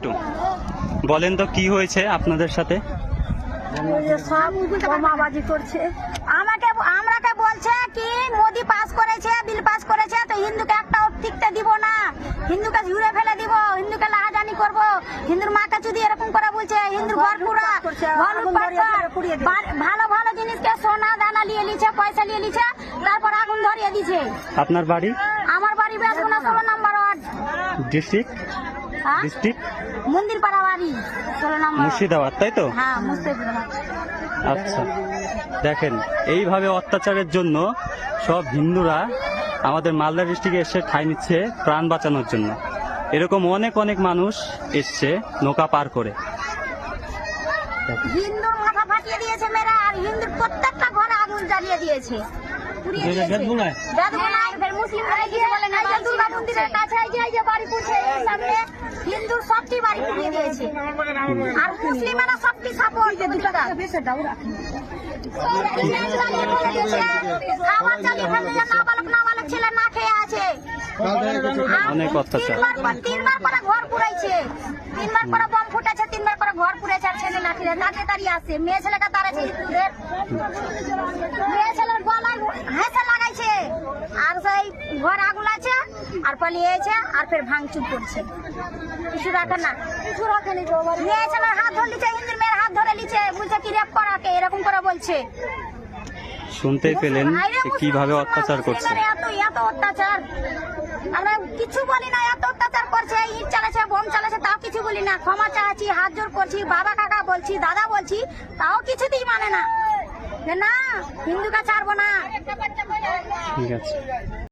একটু। বলেন তো কি হয়েছে আপনাদের সাথে? এই যে সব বোমাবাজি করছে। আমাকে আমরাকে বলছে কি মোদি পাস করেছে বিল পাস করেছে তো হিন্দুকে একটাও টিকতে দিব না। হিন্দুকে ঝুড়ে ফেলে দিব হিন্দুকে লাহাজানি করব। হিন্দুর মাকে যদি এরকম করে বলছে হিন্দুর ঘর পুরা। ভালো ভালো জিনিসকে সোনা দানা নিয়ে নিচ্ছে পয়সা নিয়ে নিচ্ছে তারপর আগুন ধরিয়ে দিছে আপনার বাড়ি? আমার বাড়ি ষোলো নম্বর ওয়ার্ড। ডিস্ট্রিক্ট? ডিস্ট্রিক্ট? মন্দির পাড়া বাড়ি ষোলো নম্বর। মুর্শিদাবাদ তাই তো? হ্যাঁ আচ্ছা। দেখেন এইভাবে অত্যাচারের জন্য সব হিন্দুরা আমাদের মালদা ডিস্ট্রিক্টে এসে ঠাঁই নিচ্ছে প্রাণ বাঁচানোর জন্য। এরকম অনেক অনেক মানুষ এসছে নৌকা পার করে। হিন্দুর মাথা ফাটিয়ে দিয়েছে মেয়েরা আর হিন্দুর প্রত্যেকটা ঘরে আগুন জ্বালিয়ে দিয়েছে। বেদগুনায় ফের মুসলিমরা এগিয়ে বলে না, যে দুর্গা মন্দিরের কাছে এই যে যে বাড়ি পুড়ছে সামনে হিন্দুর সবটি বাড়ি পুড়িয়ে দিয়েছে। আর মুসলিমেরা সবটি সাপোর্ট দুটা খাবার ফেলছে নাবালক নাবালক ছেলে না খেয়ে আছে। অনেক অত্যাচার। তিনবার পর- করে ঘর পুড়াইছে। তিনবার করে বম ফুটেছে তিনবার করে ঘর পুড়েছে আর ছেলে না খেলে তাকে দাঁড়িয়ে আছে। মেয়ে তাড়াচ্ছে স্কুলের মেয়ে গলায় হেসে লাগাইছে। আর সেই ঘর আগুন আছে আর পালিয়েছে আর ফের ভাঙচুর করছে। কিছু রাখে না। কিছু রাখে নি মেয়ে ছেলের হাত ধরে লিছে হিন্দির মেয়ের হাত ধরে লিছে বলছে কি রেপ করাকে এরকম করে বলছে? শুনতেই পেলেন কীভাবে অত্যাচার করছে। এত এত অত্যাচার। আমরা কিছু বলি না এত অত্যাচার করছে ইট চালাচ্ছে বোম চালাচ্ছে তাও কিছু বলি না। ক্ষমা চাচ্ছি হাত জোর করছি বাবা কাকা বলছি দাদা বলছি তাও কিছুতেই মানে না। না হিন্দুকে ছাড়বো না। ঠিক আছে।